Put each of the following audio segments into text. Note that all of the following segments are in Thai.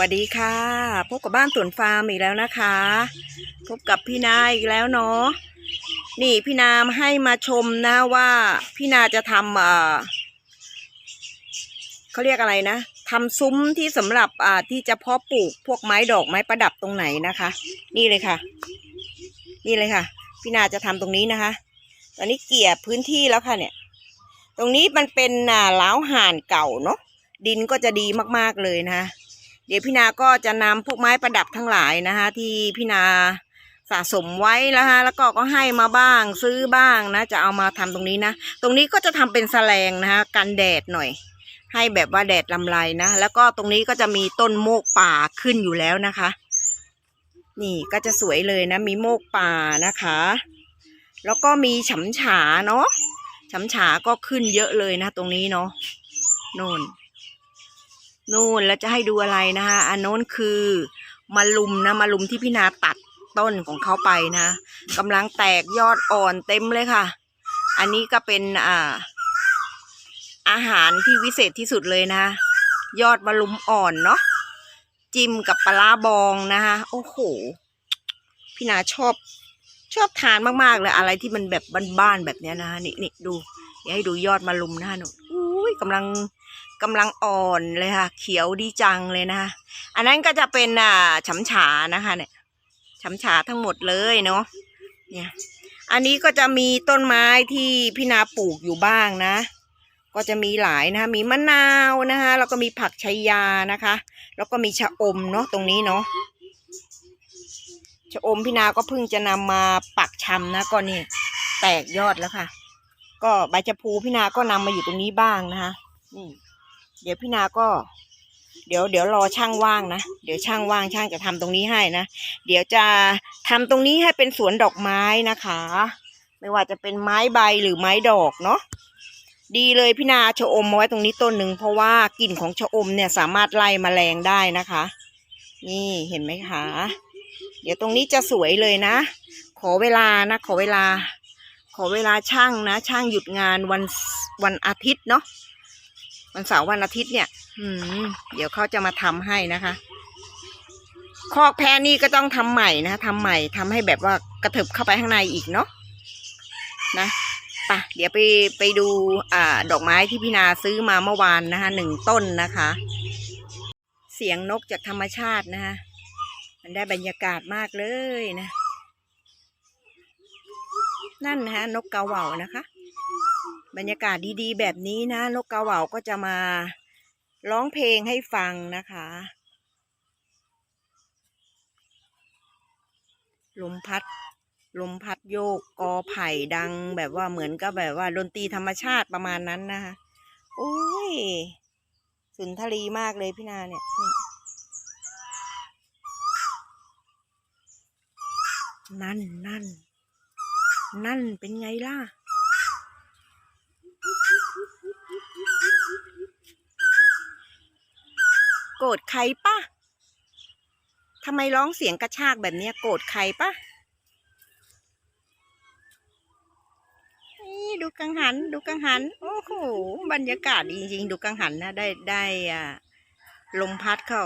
สวัสดีค่ะ พบกับบ้านสวนฟาร์มอีกแล้วนะคะ พบกับพี่นาอีกแล้วเนาะนี่พี่นาให้มาชมนะว่าพี่นาจะทำเอ่อเขาเรียกอะไรนะทำซุ้มที่สำหรับอ่าที่จะเพาะปลูกพวกไม้ดอกไม้ประดับตรงไหนนะคะ นี่เลยค่ะ นี่เลยค่ะ พี่นาจะทำตรงนี้นะคะ ตอนนี้เกลี่ยพื้นที่แล้วค่ะเนี่ย ตรงนี้มันเป็นอ่าล้าวห่านเก่าเนาะดินก็จะดีมากๆเลยนะคะ เดี๋ยวพี่นาก็จะนำพวกไม้ประดับทั้งหลายนะคะ ที่พี่นาสะสมไว้แล้วฮะแล้วก็ก็ให้มาบ้างซื้อบ้างนะ จะเอามาทำตรงนี้นะ ตรงนี้ก็จะทำเป็นแสลงนะคะกันแดดหน่อย ให้แบบว่าแดดลำไรนะ แล้วก็ตรงนี้ก็จะมีต้นโมกป่าขึ้นอยู่แล้วนะคะ นี่ก็จะสวยเลยนะ มีโมกป่านะคะ แล้วก็มีฉำฉาเนาะฉำฉาก็ขึ้นเยอะเลยนะ ตรงนี้เนาะโน่น นู่นแล้วจะให้ดูอะไรนะคะอันโน้นคือมะลุมนะมะลุมที่พี่นาตัดต้นของเขาไปนะกำลังแตกยอดอ่อนเต็มเลยค่ะ อันนี้ก็เป็นอ่าอาหารที่วิเศษที่สุดเลยนะ ยอดมะลุมอ่อนเนาะจิ้มกับปลาร้าบองนะคะโอ้โห พี่นาชอบชอบทานมากๆเลยอะไรที่มันแบบบ้านๆแบบเนี้ยนะนี่นี่ดูเดี๋ยวให้ดูยอดมะลุมนะคะหนูอุ้ยกำลัง กำลังอ่อนเลยค่ะ เขียวดีจังเลยนะคะ อันนั้นก็จะเป็นอ่าฉำฉานะคะเนี่ยฉำฉาทั้งหมดเลยเนาะเนี่ยอันนี้ก็จะมีต้นไม้ที่พี่นาปลูกอยู่บ้างนะ ก็จะมีหลายนะคะมีมะนาวนะคะแล้วก็มีผักชายานะคะ แล้วก็มีชะอมเนาะตรงนี้เนาะชะอมพี่นาก็เพิ่งจะนำมาปักชำนะก็นี่แตกยอดแล้วค่ะ ก็ใบชะพูพี่นาก็นำมาอยู่ตรงนี้บ้างนะคะนี่ เดี๋ยวพี่นาก็ เดี๋ยวเดี๋ยวรอช่างว่างนะเดี๋ยวช่างว่างช่างจะทำตรงนี้ให้นะเดี๋ยวจะทำตรงนี้ให้เป็นสวนดอกไม้นะคะ ไม่ว่าจะเป็นไม้ใบหรือไม้ดอกเนาะดีเลยพี่นาชะอมมาไว้ตรงนี้ต้นหนึ่งเพราะว่ากลิ่นของชะอมเนี่ยสามารถไล่แมลงได้นะคะ นี่เห็นไหมคะเดี๋ยวตรงนี้จะสวยเลยนะ ขอเวลานะ ขอเวลา ขอเวลาช่างนะ ช่างหยุดงานวันวันอาทิตย์เนาะ วันเสาร์วันอาทิตย์เนี่ย อืม เดี๋ยวเขาจะมาทำให้นะคะคอกแพะนี่ก็ต้องทำใหม่นะทำใหม่ทำให้แบบว่ากระเถิบเข้าไปข้างในอีกเนาะนะปะเดี๋ยวไปไปดูอ่าดอกไม้ที่พี่นาซื้อมาเมื่อวานนะคะหนึ่งต้นนะคะ เสียงนกจากธรรมชาตินะคะมันได้บรรยากาศมากเลยนะ นั่นนะคะนกกาเหว่านะคะ บรรยากาศดีๆ แบบนี้นะนกกาเหว่าก็จะมาร้องเพลงให้ฟังนะคะ ลมพัด ลมพัดโยกกอไผ่ดังแบบว่าเหมือนกับแบบว่าดนตรีธรรมชาติประมาณนั้นนะคะโอ้ย สุนทรีมากเลยพี่นาเนี่ยนั่นนั่นนั่นเป็นไงล่ะ โกรธใครปะทำไมร้องเสียงกระชากแบบเนี้ยโกรธใครปะนี่ดูกังหัน ดูกังหัน โอ้โห บรรยากาศจริงๆ ดูกังหันนะ ได้ได้อ่าลมพัดเข้า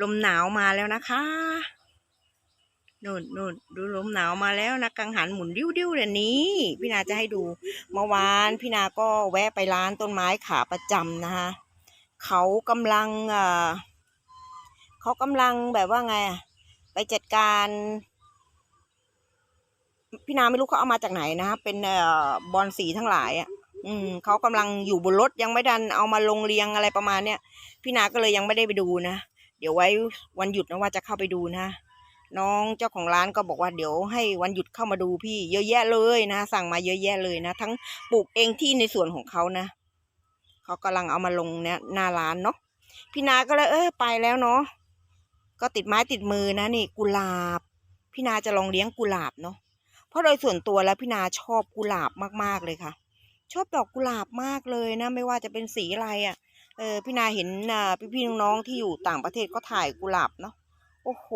ลมหนาวมาแล้วนะคะนู่นนู่นดูลมหนาวมาแล้วนะกังหันหมุนดิ้วดิ้วเลยนี้ พี่นาจะให้ดู เมื่อวานพี่นาก็แวะไปร้านต้นไม้ขาประจำนะคะ เขากำลังเขากำลังแบบว่าไงไปจัดการ พี่นาไม่รู้เขาเอามาจากไหนนะเป็นเอ่อบอลสีทั้งหลายอะอืมเขากำลังอยู่บนรถยังไม่ดันเอามาลงเรียงอะไรประมาณเนี้ยพี่นาก็เลยยังไม่ได้ไปดูนะ เดี๋ยวไว้วันหยุดนะว่าจะเข้าไปดูนะ น้องเจ้าของร้านก็บอกว่าเดี๋ยวให้วันหยุดเข้ามาดูพี่เยอะแยะเลยนะ สั่งมาเยอะแยะเลยนะ ทั้งปลูกเองที่ในสวนของเขานะ เขากำลังเอามาลงเนี่ยหน้าร้านเนาะพี่นาก็เลยเออไปแล้วเนาะก็ติดไม้ติดมือนะนี่กุหลาบ พี่นาจะลองเลี้ยงกุหลาบเนาะเพราะโดยส่วนตัวแล้วพี่นาชอบกุหลาบมากๆเลยค่ะ ชอบดอกกุหลาบมากเลยนะ ไม่ว่าจะเป็นสีอะไรอะ่ะเออพี่นาเห็นอ่าพี่ๆน้องๆที่อยู่ต่างประเทศก็ถ่ายกุหลาบเนาะโอ้โห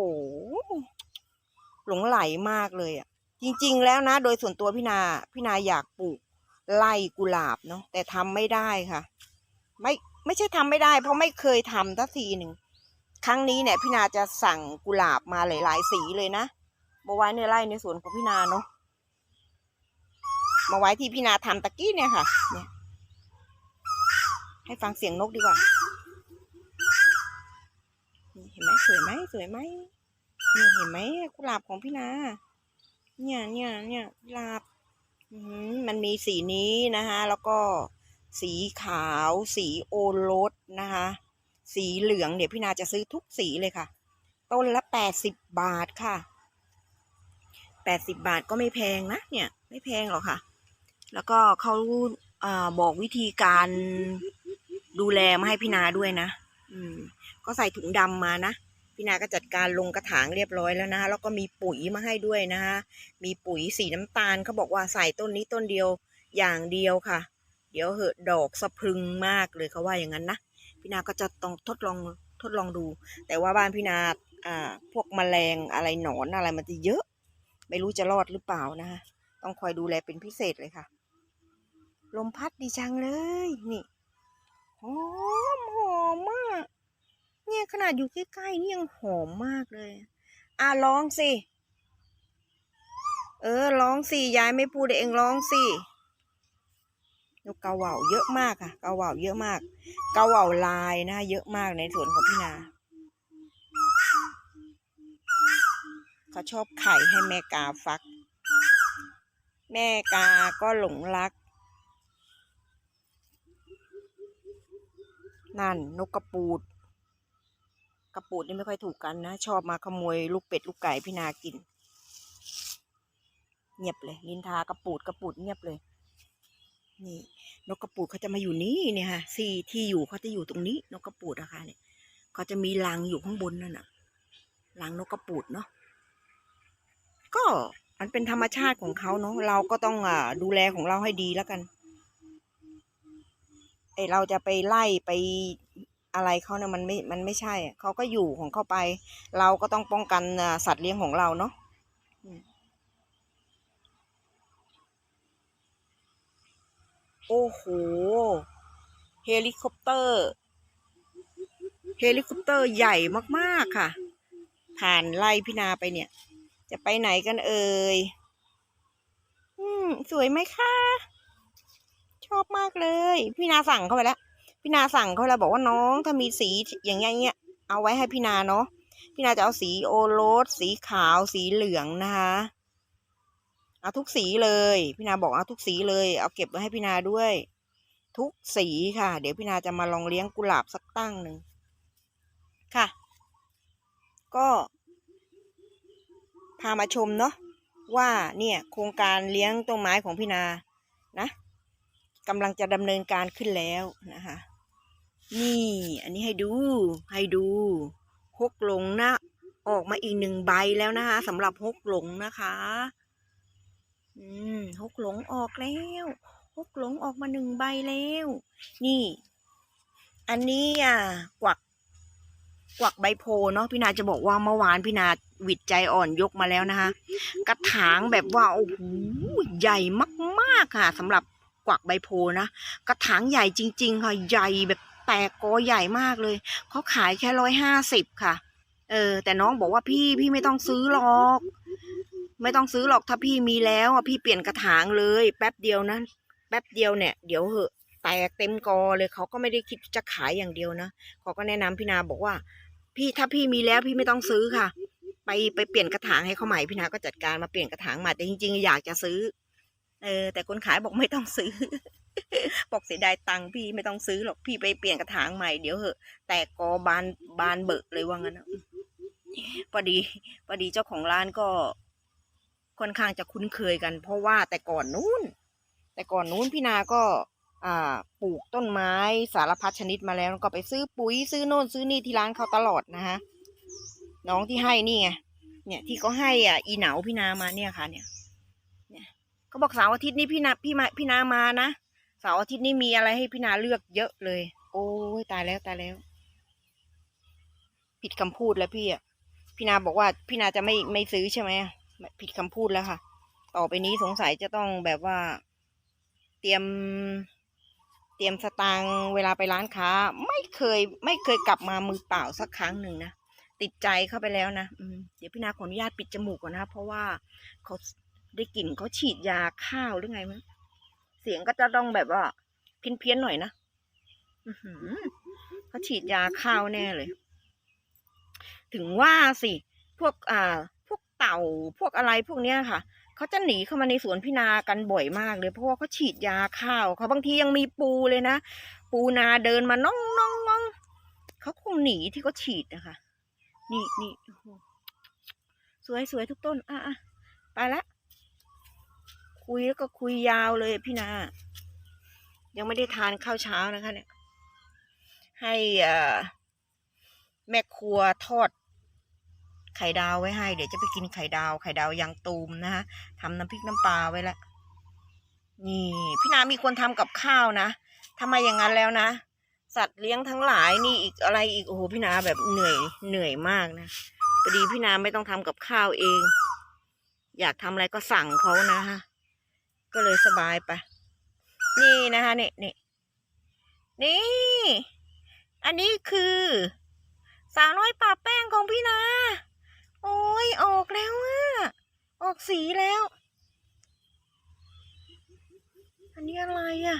หลงไหลมากเลยอะ่ะจริง ๆ แล้วนะ โดยส่วนตัวพี่นาพี่นาอยากปลูก ไล่กุหลาบเนาะแต่ทำไม่ได้ค่ะ ไม่ไม่ใช่ทำไม่ได้ เพราะไม่เคยทำทักทีหนึ่งครั้งนี้เนี่ยพี่นาจะสั่งกุหลาบมาหลายๆสีเลยนะมาไว้ในไร่ในสวนของพี่นาเนาะมาไว้ที่พี่นาทำตะกี้เนี่ยค่ะ เนี่ย ให้ฟังเสียงนกดีกว่าเห็นไหมสวยไหมสวยไหมเนี่ยเห็นไหมกุหลาบของพี่นา เนี่ยเนี่ยเนี่ยกุหลาบ มันมีสีนี้นะคะแล้วก็สีขาวสีโอรสนะคะสีเหลืองเดี๋ยวพี่นาจะซื้อทุกสีเลยค่ะ ต้นละแปดสิบบาทค่ะแปดสิบบาทก็ไม่แพงนะเนี่ย ไม่แพงหรอกค่ะ แล้วก็เขาอ่าบอกวิธีการดูแลมาให้พี่นาด้วยนะ อืม ก็ใส่ถุงดำมานะ พี่นาก็จัดการลงกระถางเรียบร้อยแล้วนะคะแล้วก็มีปุ๋ยมาให้ด้วยนะคะมีปุ๋ยสีน้ำตาลเขาบอกว่าใส่ต้นนี้ต้นเดียวอย่างเดียวค่ะ เดี๋ยวเหอะดอกสะพรึงมากเลยเขาว่าอย่างนั้นนะพี่นาก็จะต้องทดลองทดลองดู แต่ว่าบ้านพี่นาอ่าพวกแมลงอะไรหนอนอะไรมันจะเยอะ ไม่รู้จะรอดหรือเปล่านะคะต้องคอยดูแลเป็นพิเศษเลยค่ะ ลมพัดดีจังเลยนี่หอมหอ เนี่ยขนาดอยู่ใกล้ๆนี่ยังหอมมากเลย อะร้องสิ เออร้องสิยายไม่พูดเองร้องสินกกาเหว่าเยอะมากค่ะกาเหว่าเยอะมากเกาเหว่าลายนะเยอะมากในสวนของพี่นาเขาชอบไข่ให้แม่กาฟัก แม่กาก็หลงรัก นั่นนกกระปูด กระปูดนี่ไม่ค่อยถูกกันนะ ชอบมาขโมยลูกเป็ดลูกไก่พี่นากิน เงียบเลยนินทากระปูดกระปูดเงียบเลย นี่นกกระปูดเขาจะมาอยู่นี่เนี่ยค่ะสี่ที่อยู่เขาจะอยู่ตรงนี้ นกกระปูดนะคะเนี่ยเขาจะมีรังอยู่ข้างบนนั่นน่ะรังนกกระปูดเนาะก็มันเป็นธรรมชาติของเขาเนาะเราก็ต้องอ่าดูแลของเราให้ดีแล้วกันไอเราจะไปไล่ไป อะไรเขาเนี่ยมันไม่ มันไม่ใช่เขาก็อยู่ของเขาไป เราก็ต้องป้องกันสัตว์เลี้ยงของเราเนาะโอ้โห เฮลิคอปเตอร์ เฮลิคอปเตอร์ใหญ่มากๆค่ะ ผ่านไล่พินาไปเนี่ย จะไปไหนกันเอ่ย อืม สวยไหมคะ ชอบมากเลย พี่นาสั่งเข้าไปแล้ว พี่นาสั่งเขาแล้วบอกว่าน้องถ้ามีสีอย่างเงี้ยเงี้ยเอาไว้ให้พี่นาเนาะพี่นาจะเอาสีโอโรสสีขาวสีเหลืองนะคะเอาทุกสีเลย พี่นาบอกเอาทุกสีเลย เอาเก็บไว้ให้พี่นาด้วย ทุกสีค่ะ เดี๋ยวพี่นาจะมาลองเลี้ยงกุหลาบสักตั้งหนึ่งค่ะ ก็พามาชมเนาะว่าเนี่ยโครงการเลี้ยงต้นไม้ของพี่นานะกำลังจะดำเนินการขึ้นแล้วนะคะ นี่ อันนี้ให้ดู ให้ดูฮกหลงนะ ออกมาอีกหนึ่งใบแล้วนะคะสำหรับฮกหลงนะคะ อืมฮกหลงออกแล้วฮกหลงออกมาหนึ่งใบแล้ว นี่ อันนี้อะกวักกวักใบโพเนาะพี่นาจะบอกว่าเมื่อวานพี่นาหวิดใจอ่อนยกมาแล้วนะคะ กระถางแบบว่าโอ้โหใหญ่มากๆค่ะสำหรับกวักใบโพนะ กระถางใหญ่จริง ๆ ค่ะ ใหญ่แบบ แตกกอใหญ่มากเลยเขาขายแค่ร้อยห้าสิบค่ะ เออ แต่น้องบอกว่าพี่พี่ไม่ต้องซื้อหรอก ไม่ต้องซื้อหรอกถ้าพี่มีแล้วอะพี่เปลี่ยนกระถางเลย แป๊บเดียวนะแป๊บเดียวเนี่ยเดี๋ยวเหอะแตกเต็มกอเลยเขาก็ไม่ได้คิดจะขายอย่างเดียวนะเขาก็แนะนำพี่นาบอกว่า พี่ถ้าพี่มีแล้วพี่ไม่ต้องซื้อค่ะ ไปไปเปลี่ยนกระถางให้เขาใหม่พี่นาก็จัดการมาเปลี่ยนกระถางใหม่แต่จริงๆ อยากจะซื้อ เออแต่คนขายบอกไม่ต้องซื้อ บอกเสียดายตังค์พี่ไม่ต้องซื้อหรอกพี่ไปเปลี่ยนกระถางใหม่เดี๋ยวเหอะ แต่กอบานบานเบิกเลยว่างั้นนะพอดีพอดีเจ้าของร้านก็ค่อนข้างจะคุ้นเคยกัน เพราะว่าแต่ก่อนนู้น แต่ก่อนนู้นพี่นาก็อ่าปลูกต้นไม้สารพัดชนิดมาแล้วก็ไปซื้อปุ๋ยซื้อโน่นซื้อนี่ที่ร้านเขาตลอดนะฮะน้องที่ให้นี่ไงเนี่ยที่เขาให้อะอีเหนาพี่นามาเนี่ยค่ะเนี่ยเนี่ย เขาบอกเสาร์อาทิตย์นี้พี่นาพี่มาพี่นามานะเสาร์อาทิตย์นี้มีอะไรให้พี่นาเลือกเยอะเลย โอ้ยตายแล้วตายแล้ว ผิดคำพูดแล้วพี่อะพี่นาบอกว่าพี่นาจะไม่ไม่ซื้อใช่ไหมผิดคำพูดแล้วค่ะ ต่อไปนี้สงสัยจะต้องแบบว่า เตรียม เตรียมสตางค์เวลาไปร้านค้า ไม่เคย ไม่เคยกลับมามือเปล่าสักครั้งหนึ่งนะติดใจเข้าไปแล้วนะเดี๋ยวพี่นาขออนุญาตปิดจมูกก่อนนะเพราะว่าเขา ได้กลิ่นเขาฉีดยาข้าวหรือไงมั้งเสียงก็จะต้องแบบว่าเพี้ยนเพี้ยนๆหน่อยนะเขาฉีดยาข้าวแน่เลย ถึงว่าสิ พวกอ่า พวกเต่าพวกอะไรพวกเนี้ยค่ะเขาจะหนีเข้ามาในสวนพี่นากันบ่อยมากเลยเพราะว่าเขาฉีดยาข้าวเขาบางทียังมีปูเลยนะปูนาเดินมาน้องน้องน้องเขาคงหนีที่เขาฉีดนะคะ นี่นี่สวยสวยทุกต้น อะอะไปละ คุยแล้วก็คุยยาวเลยพี่นา ยังไม่ได้ทานข้าวเช้านะคะเนี่ย ให้แม่ครัวทอด ไข่ดาวไว้ให้ เดี๋ยวจะไปกินไข่ดาวไข่ดาวยางตูมนะคะทำน้ำพริกน้ำปลาไว้แล้วนี่ พี่นามีคนทำกับข้าวนะทำไมอย่างนั้นแล้วนะสัตว์เลี้ยงทั้งหลายนี่อีกอะไรอีกโอ้โหพี่นาแบบเหนื่อยเหนื่อยมากนะพอดีพี่นาไม่ต้องทำกับข้าวเอง อยากทำอะไรก็สั่งเขานะฮะ ก็เลยสบายไป นี่นะคะเนี่นี่นี่ อันนี้คือสาวน้อยป่าแป้งของพี่นา โอ้ยออกแล้วอะออกสีแล้ว อันนี้อะไรอะ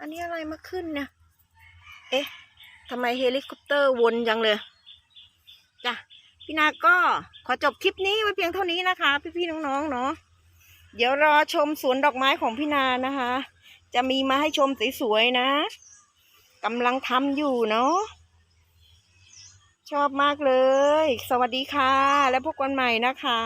อันนี้อะไรมาขึ้นเนี่ย เอ๊ะทำไมเฮลิคอปเตอร์วนจังเลยจ้ะพี่นาก็ขอจบคลิปนี้ไว้เพียงเท่านี้นะคะ พี่ๆน้องๆเนาะ เดี๋ยวรอชมสวนดอกไม้ของพี่นานะคะ จะมีมาให้ชมสวยๆนะกำลังทำอยู่เนาะชอบมากเลย สวัสดีค่ะ แล้วพบกันใหม่นะคะ